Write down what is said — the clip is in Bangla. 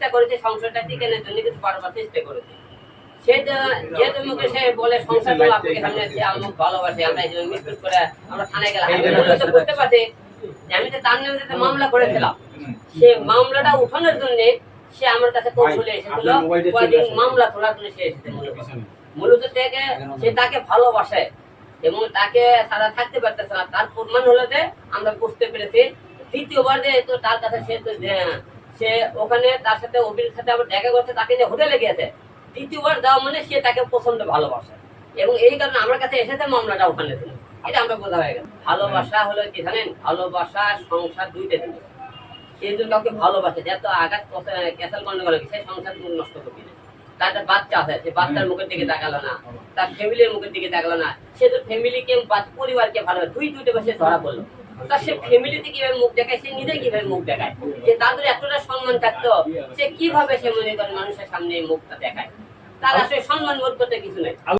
চেষ্টা করেছে সংসারটা টিকানোর জন্য কিন্তু বারবার চেষ্টা করেছে। সে যে- সে বলে সংসার আপনাকে সামনে আছে আমার ভালোবাসে আমরা এই মৃত্যু করে আমরা থানায় গেলাম। আমি করতে পারছি। আমি তার নামে মামলা করেছিলাম। সে মামলাটা উঠানোর জন্য সে আমার কাছে কৌশলে এসেছিল। কয়েকদিন মামলা তোলার জন্য সে এসেছে মূলত। মূলত থেকে সে তাকে ভালোবাসে এবং তাকে সারা থাকতে পারতেছে না। তার প্রমাণ হলো যে আমরা বুঝতে পেরেছি দ্বিতীয়বার যে তো তার কাছে সে তো সে ওখানে তার সাথে, অভির সাথে আবার দেখা করছে, তাকে নিয়ে হোটেলে গিয়েছে। দ্বিতীয়বার যাওয়া মানে সে তাকে পছন্দ ভালোবাসে। এবং এই কারণে আমার কাছে এসেছে মামলাটা ওখানে। এটা আমরা বোঝা হয়ে গেল। ভালোবাসা হলো কি জানেন? ভালোবাসা, সংসার দুইটা জিনিস। এই জন্য কাউকে ভালোবাসে যত আঘাত ক্যাসাল মনে করে সে সংসার তুমি নষ্ট করবি না। তার বাচ্চা আছে, সে বাচ্চার মুখের দিকে তাকালো না। তার ফ্যামিলির মুখের দিকে তাকালো না। সে তো ফ্যামিলিকে পরিবারকে ভালো দুই দুইটা বসে ধরা পড়ল। তার সে ফ্যামিলিতে কীভাবে মুখ দেখায়? সে নিজে কীভাবে মুখ দেখায়? যে তাদের এতটা সম্মান থাকতো সে কীভাবে সে মনে করে মানুষের সামনে মুখটা দেখায়? তার আসলে সম্মান বোধ করতে কিছু নেই।